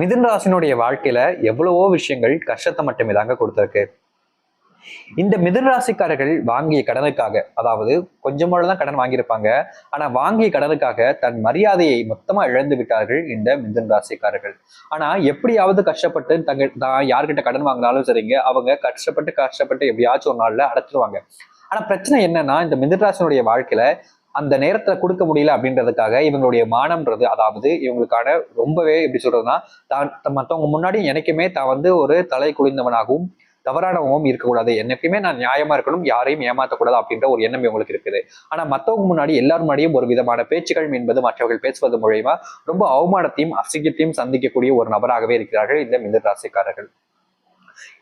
மிதுன் ராசினுடைய வாழ்க்கையில எவ்வளவோ விஷயங்கள் கஷ்டத்தை மட்டுமே தாங்க கொடுத்துருக்கு. இந்த மிதுன ராசிக்காரர்கள் வாங்கிய கடனுக்காக அதாவது கொஞ்சமோட தான் கடன் வாங்கியிருப்பாங்க. ஆனா வாங்கிய கடனுக்காக தன் மரியாதையை மொத்தமா இழந்து விட்டார்கள் இந்த மிதுன் ராசிக்காரர்கள். ஆனா எப்படியாவது கஷ்டப்பட்டு தங்க தான் யார்கிட்ட கடன் வாங்கினாலும் சரிங்க அவங்க கஷ்டப்பட்டு கஷ்டப்பட்டு எப்படியாச்சும் ஒரு நாள்ல அடைச்சிருவாங்க. ஆனா பிரச்சனை என்னன்னா இந்த மிதுன் ராசினுடைய வாழ்க்கையில அந்த நேரத்துல கொடுக்க முடியல அப்படின்றதுக்காக இவங்களுடைய மானம்ன்றது அதாவது இவங்களுக்கான ரொம்பவே எப்படி சொல்றதுன்னா தான் மற்றவங்க முன்னாடி எனக்குமே தான் வந்து ஒரு தலை குளிந்தவனாகவும் தவறானவங்களும் இருக்கக்கூடாது. என்னைக்குமே நான் நியாயமா இருக்கணும் யாரையும் ஏமாற்றக்கூடாது அப்படின்ற ஒரு எண்ணம் இவங்களுக்கு இருக்குது. ஆனா மத்தவங்க முன்னாடி எல்லார் முன்னாடியும் ஒரு விதமான பேச்சுகள் என்பது மற்றவர்கள் பேசுவது மூலயமா ரொம்ப அவமானத்தையும் அசிங்கத்தையும் சந்திக்கக்கூடிய ஒரு நபராகவே இருக்கிறார்கள் இந்த மிதராசிக்காரர்கள்.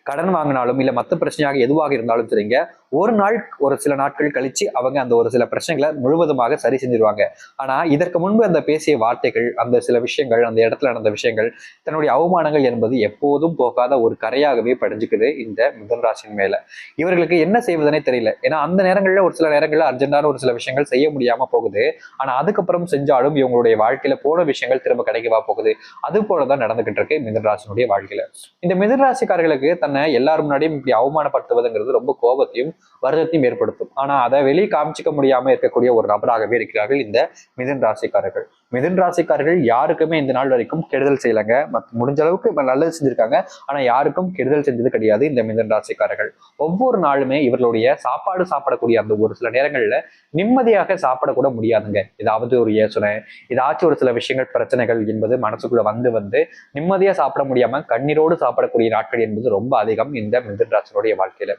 கடன் வாங்கினாலும் இல்ல மத்த பிரச்சனையாக எதுவாக இருந்தாலும் சரிங்க ஒரு நாள் ஒரு சில நாட்கள் கழிச்சு அவங்க அந்த ஒரு சில பிரச்சனைகளை முழுவதுமாக சரி செஞ்சிருவாங்க. ஆனா இதற்கு முன்பு அந்த பேசிய வார்த்தைகள் அந்த சில விஷயங்கள் அந்த இடத்துல நடந்த விஷயங்கள் தன்னுடைய அவமானங்கள் என்பது எப்போதும் போகாத ஒரு கரையாகவே படிஞ்சுக்குது இந்த மிதன் ராசியின் மேல. இவர்களுக்கு என்ன செய்வதனே தெரியல. ஏன்னா அந்த நேரங்களில் ஒரு சில நேரங்களில் அர்ஜென்டான ஒரு சில விஷயங்கள் செய்ய முடியாம போகுது. ஆனா அதுக்கப்புறம் செஞ்சாலும் இவங்களுடைய வாழ்க்கையில போன விஷயங்கள் திரும்ப கிடைக்கவா போகுது. அது போலதான் நடந்துகிட்டு இருக்கு மிதன் ராசினுடைய வாழ்க்கையில. இந்த மிதன் ராசிக்காரர்களுக்கு தன்னை எல்லாரும் முன்னாடியும் இப்படி அவமானப்படுத்துவதுங்கிறது ரொம்ப கோபத்தையும் வருத்தத்தையும் ஏற்படுத்தும். ஆனா அதை வெளியே காமிச்சிக்க முடியாம இருக்கக்கூடிய ஒரு நபராகவே இருக்கிறார்கள் இந்த மிதன் ராசிக்காரர்கள். மிதன் ராசிக்காரர்கள் யாருக்குமே இந்த நாள் வரைக்கும் கெடுதல் செய்யலைங்க. முடிஞ்ச அளவுக்கு நல்லது செஞ்சிருக்காங்க. ஆனா யாருக்கும் கெடுதல் செஞ்சது கிடையாது இந்த மிதன் ராசிக்காரர்கள். ஒவ்வொரு நாளுமே இவர்களுடைய சாப்பாடு சாப்பிடக்கூடிய அந்த ஒரு சில நேரங்கள்ல நிம்மதியாக சாப்பிடக்கூட முடியாதுங்க. ஏதாவது ஒரு யோசனை ஏதாச்சும் ஒரு சில விஷயங்கள் பிரச்சனைகள் என்பது மனசுக்குள்ள வந்து வந்து நிம்மதியா சாப்பிட முடியாம கண்ணீரோடு சாப்பிடக்கூடிய நாட்கள் என்பது ரொம்ப அதிகம் இந்த மிதன் ராசினுடைய வாழ்க்கையில.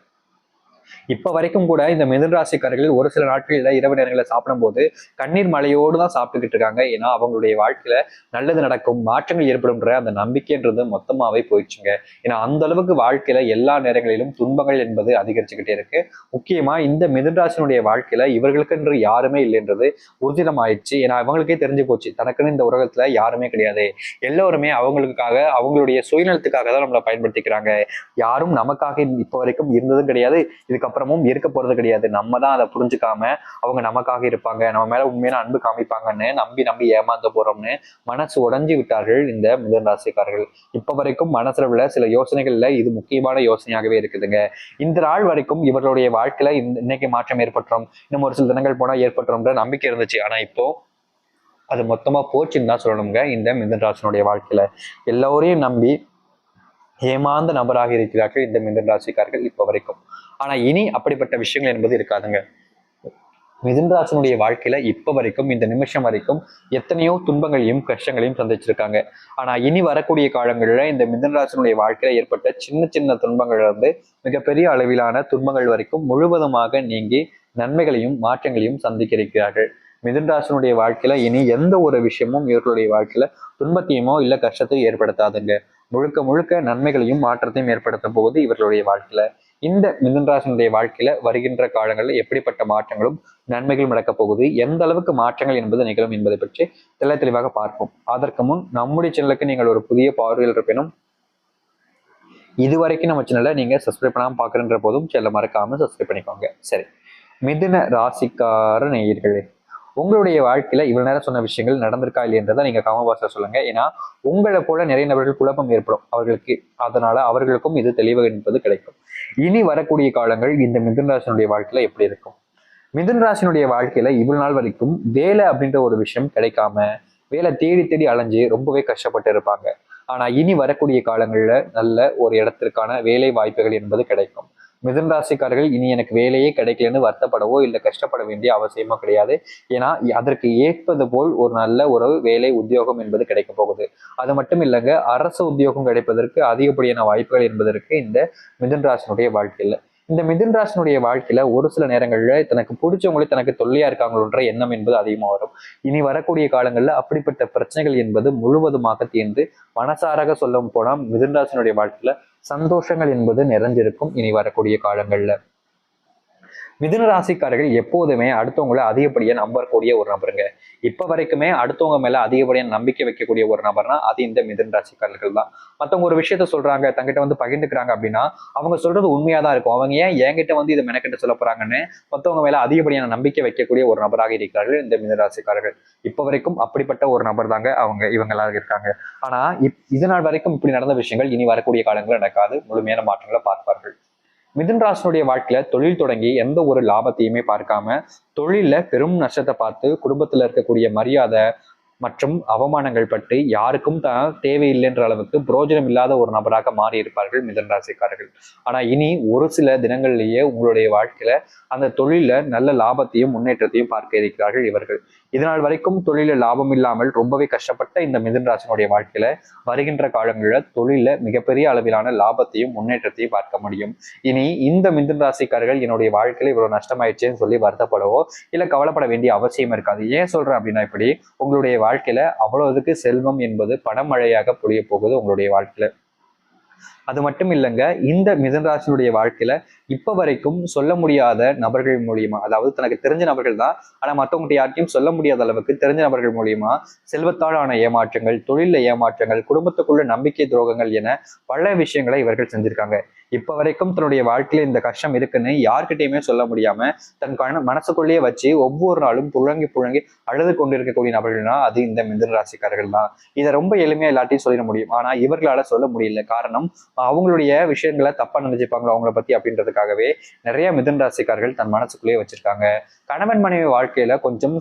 இப்ப வரைக்கும் கூட இந்த மிதுன ராசிக்காரர்கள் ஒரு சில நாட்களில் இரவு நேரங்களில் சாப்பிடும்போது கண்ணீர் மலையோடு தான் சாப்பிட்டுக்கிட்டு இருக்காங்க. ஏன்னா அவங்களுடைய வாழ்க்கையில நல்லது நடக்கும் மாற்றங்கள் ஏற்படும்ன்ற அந்த நம்பிக்கைன்றது மொத்தமாவே போயிடுச்சுங்க. ஏன்னா அந்த அளவுக்கு வாழ்க்கையில எல்லா நேரங்களிலும் துன்பங்கள் என்பது அதிகரிச்சுக்கிட்டே இருக்கு. முக்கியமா இந்த மிதன்ராசினுடைய வாழ்க்கையில இவர்களுக்கென்று யாருமே இல்லைன்றது ஊர்ஜிதமாயிடுச்சு ஏன்னா அவங்களுக்கே தெரிஞ்சு போச்சு. தனக்குன்னு இந்த உலகத்துல யாருமே கிடையாது. எல்லோருமே அவங்களுக்காக அவங்களுடைய சுயநலத்துக்காக தான் நம்மளை பயன்படுத்திக்கிறாங்க. யாரும் நமக்காக இப்போ வரைக்கும் இருந்ததும் கிடையாது. இதுக்கப்புறமும் இருக்க போறது கிடையாது. நம்ம தான் அதை புரிஞ்சுக்காம அவங்க நமக்காக இருப்பாங்க. நம்ம மேல உண்மையான அன்பு காமிப்பாங்கன்னு நம்பி நம்பி ஏமாந்து போறோம்னு மனசு உடஞ்சி விட்டார்கள் இந்த மிதன் ராசிக்காரர்கள். இப்ப வரைக்கும் மனசுல உள்ள சில யோசனைகள்ல இது முக்கியமான யோசனையாகவே இருக்குதுங்க. இந்த நாள் வரைக்கும் இவர்களுடைய வாழ்க்கையில இந்த இன்னைக்கு மாற்றம் ஏற்பட்டுரும் இன்னும் ஒரு சில தினங்கள் போனா ஏற்பட்டுரும்ன்ற நம்பிக்கை இருந்துச்சு. ஆனா இப்போ அது மொத்தமா போச்சுன்னு தான் சொல்லணுங்க இந்த மிதன் ராசினுடைய வாழ்க்கையில. எல்லோரையும் நம்பி ஏமாந்த நபராக இருக்கிறார்கள் இந்த மிதன் ராசிக்காரர்கள் இப்ப வரைக்கும். ஆனா இனி அப்படிப்பட்ட விஷயங்கள் என்பது இருக்காதுங்க. மிதுன்ராசனுடைய வாழ்க்கையில இப்ப வரைக்கும் இந்த நிமிஷம் வரைக்கும் எத்தனையோ துன்பங்களையும் கஷ்டங்களையும் சந்திச்சிருக்காங்க. ஆனா இனி வரக்கூடிய காலங்களில் இந்த மிதுன்ராசனுடைய வாழ்க்கையில ஏற்பட்ட சின்ன சின்ன துன்பங்கள்ல இருந்து மிகப்பெரிய அளவிலான துன்பங்கள் வரைக்கும் முழுவதுமாக நீங்கி நன்மைகளையும் மாற்றங்களையும் சந்திக்க இருக்கிறார்கள் வாழ்க்கையில இனி எந்த ஒரு விஷயமும் இவர்களுடைய வாழ்க்கையில துன்பத்தையுமோ இல்ல கஷ்டத்தையும் ஏற்படுத்தாதுங்க. முழுக்க முழுக்க நன்மைகளையும் மாற்றத்தையும் ஏற்படுத்த போகுது இவர்களுடைய வாழ்க்கையில. இந்த மிதன்ராசனுடைய வாழ்க்கையில வருகின்ற காலங்களில் எப்படிப்பட்ட மாற்றங்களும் நன்மைகளும் நடக்கப் போகுது. எந்த அளவுக்கு மாற்றங்கள் என்பது நிகழும் என்பதை பற்றி தெள்ள தெளிவாக பார்ப்போம். அதற்கு முன் நம்முடைய சேனலுக்கு நீங்கள் ஒரு புதிய பார்வையில் இருப்பினும் இதுவரைக்கும் நம்ம சேனலை நீங்க சப்ஸ்கிரைப் பண்ணாமல் பாக்குறன்ற போதும் செல்ல மறக்காம சப்ஸ்கிரைப் பண்ணிக்கோங்க. சரி. மிதுன ராசிக்கார நேயர்களே உங்களுடைய வாழ்க்கையில இவ்வளவு நேரம் சொன்ன விஷயங்கள் நடந்திருக்கா இல்லையன்றதை நீங்க காமபாச சொல்லுங்க. ஏன்னா உங்களை போல நிறைய நபர்கள் குழப்பம் ஏற்படும். அவர்களுக்கு அதனால அவர்களுக்கும் இது தெளிவாக என்பது கிடைக்கும். இனி வரக்கூடிய காலங்கள் இந்த மிதுன்ராசனுடைய வாழ்க்கையில எப்படி இருக்கும்? மிதுன்ராசினுடைய வாழ்க்கையில இவ்வளவு நாள் வரைக்கும் வேலை அப்படின்ற ஒரு விஷயம் கிடைக்காம வேலை தேடி தேடி அலைஞ்சு ரொம்பவே கஷ்டப்பட்டு இருப்பாங்க. ஆனா இனி வரக்கூடிய காலங்கள்ல நல்ல ஒரு இடத்திற்கான வேலை வாய்ப்புகள் என்பது கிடைக்கும். மிதன் ராசிக்காரர்கள் இனி எனக்கு வேலையே கிடைக்கலன்னு வருத்தப்படவோ இல்லை கஷ்டப்பட வேண்டிய அவசியமோ கிடையாது. ஏன்னா அதற்கு ஏற்பது போல் ஒரு நல்ல ஒரு வேலை உத்தியோகம் என்பது கிடைக்க போகுது. அது மட்டும் இல்லைங்க அரசு உத்தியோகம் கிடைப்பதற்கு அதிகப்படியான வாய்ப்புகள் என்பதற்கு இந்த மிதுன் ராசினுடைய வாழ்க்கையில். இந்த மிதுன் ராசினுடைய வாழ்க்கையில ஒரு சில நேரங்களில் தனக்கு பிடிச்சவங்களே தனக்கு தொல்லையா இருக்காங்களோன்ற எண்ணம் என்பது அதிகமாக வரும். இனி வரக்கூடிய காலங்களில் அப்படிப்பட்ட பிரச்சனைகள் என்பது முழுவதுமாக தீர்ந்து மனசாராக சொல்ல போனால் மிதுன் ராசினுடைய வாழ்க்கையில சந்தோஷங்கள் என்பது நிறைஞ்சிருக்கும். இனி வரக்கூடிய காலங்களில். மிதுன ராசிக்காரர்கள் எப்போதுமே அடுத்தவங்களை அதிகப்படியாக நம்பக்கூடிய ஒரு நபருங்க. இப்போ வரைக்குமே அடுத்தவங்க மேலே அதிகப்படியாக நம்பிக்கை வைக்கக்கூடிய ஒரு நபர்னா அது இந்த மிதுன ராசிக்காரர்கள் தான். மத்தவங்க ஒரு விஷயத்த சொல்றாங்க தங்கிட்ட வந்து பகிர்ந்துக்கிறாங்க அப்படின்னா அவங்க சொல்றது உண்மையாக தான் இருக்கும். அவங்க ஏன் என்கிட்ட வந்து இதை மெனக்கிட்ட சொல்ல போகிறாங்கன்னு மற்றவங்க மேலே அதிகப்படியான நம்பிக்கை வைக்கக்கூடிய ஒரு நபராக இருக்கிறார்கள் இந்த மிதுன ராசிக்காரர்கள். இப்போ வரைக்கும் அப்படிப்பட்ட ஒரு நபர் தாங்க அவங்க இவங்களாக இருக்காங்க. ஆனா இப் இது நாள் வரைக்கும் இப்படி நடந்த விஷயங்கள் இனி வரக்கூடிய காலங்களில் நடக்காது. முழுமையான மாற்றங்களை பார்ப்பார்கள். மிதுன் ராசனுடைய வாழ்க்கையில தொழில் தொடங்கி எந்த ஒரு லாபத்தையுமே பார்க்காம தொழில பெரும் நஷ்டத்தை பார்த்து குடும்பத்துல இருக்கக்கூடிய மரியாதை மற்றும் அவமானங்கள் பற்றி யாருக்கும் தான் தேவையில்லைன்ற அளவுக்கு புரோஜனம் இல்லாத ஒரு நபராக மாறி இருப்பார்கள் மிதன் ராசிக்காரர்கள். ஆனா இனி ஒரு சில தினங்கள்லயே உங்களுடைய வாழ்க்கையில அந்த தொழில நல்ல லாபத்தையும் முன்னேற்றத்தையும் பார்க்க இருக்கிறார்கள் இவர்கள். இதனால் வரைக்கும் தொழில லாபம் இல்லாமல் ரொம்பவே கஷ்டப்பட்ட இந்த மிதன் ராசினுடைய வாழ்க்கையில வருகின்ற காலங்களில் தொழில மிகப்பெரிய அளவிலான லாபத்தையும் முன்னேற்றத்தையும் பார்க்க முடியும். இனி இந்த மிதன் ராசிக்காரர்கள் என்னுடைய வாழ்க்கையில இவ்வளவு நஷ்டமாயிடுச்சேன்னு சொல்லி வருத்தப்படவோ இல்ல கவலைப்பட வேண்டிய அவசியம் இருக்காது. ஏன் சொல்றேன் அப்படின்னா இப்படி உங்களுடைய வாழ்க்கையில அவ்வளவுக்கு செல்வம் என்பது பணமழையாக புரிய போகுது உங்களுடைய வாழ்க்கையில. அது மட்டும் இல்லைங்க இந்த மிதன்ராசினுடைய வாழ்க்கையில இப்ப வரைக்கும் சொல்ல முடியாத நபர்கள் மூலியமா அதாவது தனக்கு தெரிஞ்ச நபர்கள் தான் ஆனா மற்றவங்ககிட்ட யார்ட்டையும் சொல்ல முடியாத அளவுக்கு தெரிஞ்ச நபர்கள் மூலியமா செல்வத்தாலான ஏமாற்றங்கள் தொழில ஏமாற்றங்கள் குடும்பத்துக்குள்ள நம்பிக்கை துரோகங்கள் என பல விஷயங்களை இவர்கள் செஞ்சிருக்காங்க. இப்போ வரைக்கும் தன்னுடைய வாழ்க்கையில இந்த கஷ்டம் இருக்குன்னு யார்கிட்டயுமே சொல்ல முடியாம தன் கண மனசுக்குள்ளேயே வச்சு ஒவ்வொரு நாளும் புழங்கி புழங்கி அழுது கொண்டிருக்கக்கூடிய நபர்கள்னா அது இந்த மிதன ராசிக்காரர்கள் தான். இதை ரொம்ப எளிமையா எல்லாத்தையும் சொல்லிட முடியும். ஆனா இவர்களால சொல்ல முடியல. காரணம் அவங்களுடைய விஷயங்களை தப்பா நினைச்சுப்பாங்க அவங்கள பத்தி அப்படின்றதுக்காகவே நிறைய மிதுன ராசிக்காரர்கள் தன் மனசுக்குள்ளேயே வச்சிருக்காங்க. கணவன் மனைவி வாழ்க்கையில கொஞ்சம்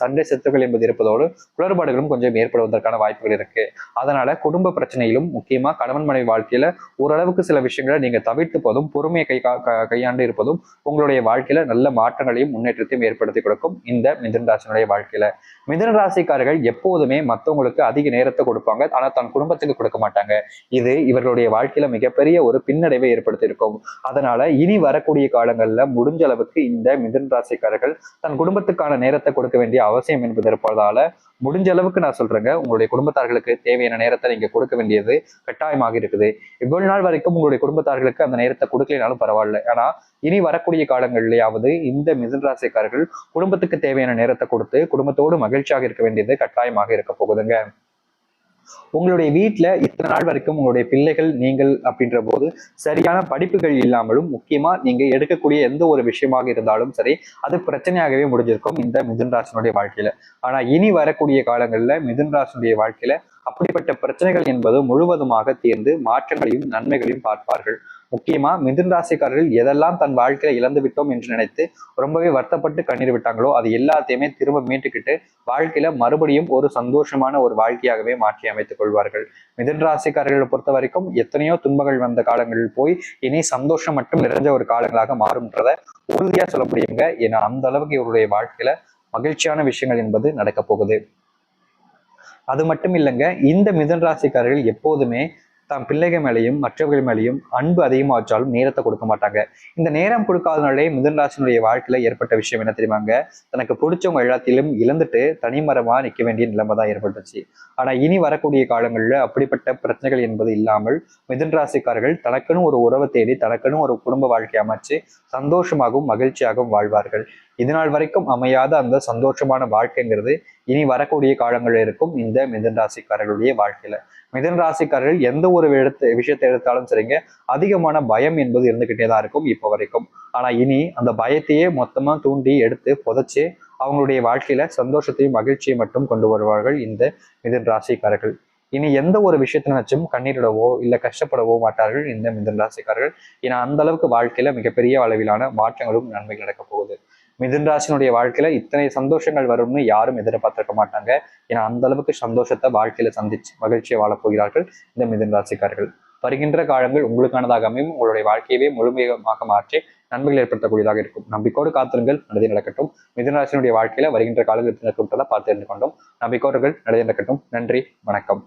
சண்டை செத்துக்கள் என்பது இருப்பதோடு குளறுபாடுகளும் கொஞ்சம் ஏற்படுவதற்கான வாய்ப்புகள் இருக்கு. அதனால குடும்ப பிரச்சனையிலும் முக்கியமா கணவன் மனைவி வாழ்க்கையில ஓரளவுக்கு சில விஷயங்கள் நீங்க தவிர்த்து போதும் பொறுமையை கை கையாண்டு இருப்பதும் உங்களுடைய வாழ்க்கையில நல்ல மாற்றங்களையும் முன்னேற்றத்தையும் ஏற்படுத்தி கொடுக்கும் இந்த மிதன ராசினுடைய வாழ்க்கையில. மிதன ராசிக்காரர்கள் எப்போதுமே மற்றவங்களுக்கு அதிக நேரத்தை கொடுப்பாங்க. ஆனா தன் குடும்பத்துக்கு கொடுக்க மாட்டாங்க. இது இவர்களுடைய வாழ்க்கையில மிகப்பெரிய ஒரு பின்னடைவை ஏற்படுத்தியிருக்கும். அதனால இனி வரக்கூடிய காலங்கள்ல முடிஞ்ச அளவுக்கு இந்த மிதன ராசிக்காரர்கள் தன் குடும்பத்துக்கான நேரத்தை கொடுக்க வேண்டிய அவசியம் என்பது இருப்பதால முடிஞ்ச அளவுக்கு நான் சொல்றேங்க. உங்களுடைய குடும்பத்தார்களுக்கு தேவையான நேரத்தை நீங்க கொடுக்க வேண்டியது கட்டாயமாக இருக்குது. இவ்வளவு நாள் வரைக்கும் உங்களுடைய குடும்பத்தார்களுக்கு அந்த நேரத்தை கொடுக்கலனாலும் பரவாயில்ல. ஆனா இனி வரக்கூடிய காலங்கள்லயாவது இந்த மிதன் ராசிக்காரர்கள் குடும்பத்துக்கு தேவையான நேரத்தை கொடுத்து குடும்பத்தோடு மகிழ்ச்சியாக இருக்க வேண்டியது கட்டாயமாக இருக்க போகுதுங்க. உங்களுடைய வீட்டில் இத்தனை நாள் வரைக்கும் உங்களுடைய பிள்ளைகள் நீங்கள் அப்படின்ற போது சரியான படிப்புகள் இல்லாமலும் முக்கியமா நீங்க எடுக்கக்கூடிய எந்த ஒரு விஷயமாக இருந்தாலும் சரி அது பிரச்சனையாகவே முடிஞ்சிருக்கும் இந்த மிதுன் ராசனுடைய வாழ்க்கையில. ஆனா இனி வரக்கூடிய காலங்கள்ல மிதுன் ராசனுடைய வாழ்க்கையில அப்படிப்பட்ட பிரச்சனைகள் என்பது முழுவதுமாக தீர்ந்து மாற்றங்களையும் நன்மைகளையும் பார்ப்பார்கள். முக்கியமா மிதுன் ராசிக்காரர்கள் எதெல்லாம் தன் வாழ்க்கையில இழந்து விட்டோம் என்று நினைத்து ரொம்பவே வருத்தப்பட்டு கண்ணீர் விட்டாங்களோ அது எல்லாத்தையுமே திரும்ப மீட்டுக்கிட்டு வாழ்க்கையில மறுபடியும் ஒரு சந்தோஷமான ஒரு வாழ்க்கையாகவே மாற்றி அமைத்துக் கொள்வார்கள். மிதுன் ராசிக்காரர்களை பொறுத்த வரைக்கும் எத்தனையோ துன்பங்கள் வந்த காலங்களில் போய் இனி சந்தோஷம் மட்டும் நிறைஞ்ச ஒரு காலங்களாக மாறும்ன்றத உறுதியா சொல்ல முடியுங்க. ஏன்னா அந்த அளவுக்கு இவருடைய வாழ்க்கையில மகிழ்ச்சியான விஷயங்கள் என்பது நடக்க போகுது. அது மட்டும் இல்லைங்க இந்த மிதன் ராசிக்காரர்கள் எப்போதுமே தம் பிள்ளைகள் மேலேயும் மற்றவர்கள் மேலேயும் அன்பு அதிகமாக வச்சாலும் நேரத்தை கொடுக்க மாட்டாங்க. இந்த நேரம் கொடுக்காதனாலே மிதன் ராசினுடைய வாழ்க்கையில ஏற்பட்ட விஷயம் என்ன தெரியுமாங்க? தனக்கு பிடிச்சவங்க எல்லாத்திலும் இழந்துட்டு தனிமரமா நிற்க வேண்டிய நிலைமை தான் ஏற்பட்டுச்சு. ஆனா இனி வரக்கூடிய காலங்களில் அப்படிப்பட்ட பிரச்சனைகள் என்பது இல்லாமல் மிதன் ராசிக்காரர்கள் தனக்குன்னு ஒரு உறவை தேடி தனக்குன்னு ஒரு குடும்ப வாழ்க்கை அமைச்சு சந்தோஷமாகவும் மகிழ்ச்சியாகவும் வாழ்வார்கள். இதனால் வரைக்கும் அமையாத அந்த சந்தோஷமான வாழ்க்கைங்கிறது இனி வரக்கூடிய காலங்கள் இருக்கும் இந்த மிதன் ராசிக்காரர்களுடைய வாழ்க்கையில. மிதன் ராசிக்காரர்கள் எந்த ஒரு எடுத்து விஷயத்தை எடுத்தாலும் சரிங்க அதிகமான பயம் என்பது இருந்துகிட்டே தான் இருக்கும் இப்போ வரைக்கும். ஆனா இனி அந்த பயத்தையே மொத்தமா தூண்டி எடுத்து புதைச்சு அவங்களுடைய வாழ்க்கையில சந்தோஷத்தையும் மகிழ்ச்சியை மட்டும் கொண்டு வருவார்கள் இந்த மிதன் ராசிக்காரர்கள். இனி எந்த ஒரு விஷயத்தை நினைச்சும் கண்ணீரிடவோ இல்லை கஷ்டப்படவோ மாட்டார்கள் இந்த மிதன் ராசிக்காரர்கள். ஏன்னா அந்த அளவுக்கு வாழ்க்கையில மிகப்பெரிய அளவிலான மாற்றங்களும் நன்மைகள் நடக்க போகுது. மிதுன் ராசினுடைய வாழ்க்கையில இத்தனை சந்தோஷங்கள் வரும்னு யாரும் எதிர்பார்த்திருக்க மாட்டாங்க. ஏன்னா அந்த அளவுக்கு சந்தோஷத்தை வாழ்க்கையில சந்திச்சு மகிழ்ச்சியை வாழப்போகிறார்கள் இந்த மிதுன் ராசிக்காரர்கள். வருகின்ற காலங்கள் உங்களுக்கானதாக அமையும். உங்களுடைய வாழ்க்கையவே முழுமையாக மாற்றி நன்மைகள் ஏற்படுத்தக்கூடியதாக இருக்கும். நம்பிக்கோடு காத்திருங்கள். நடத்தி நடக்கட்டும். மிதுனராசினுடைய வாழ்க்கையில வருகின்ற காலங்கள் பார்த்து கொண்டோம். நம்பிக்கோடுகள் நடத்தி நடக்கட்டும். நன்றி. வணக்கம்.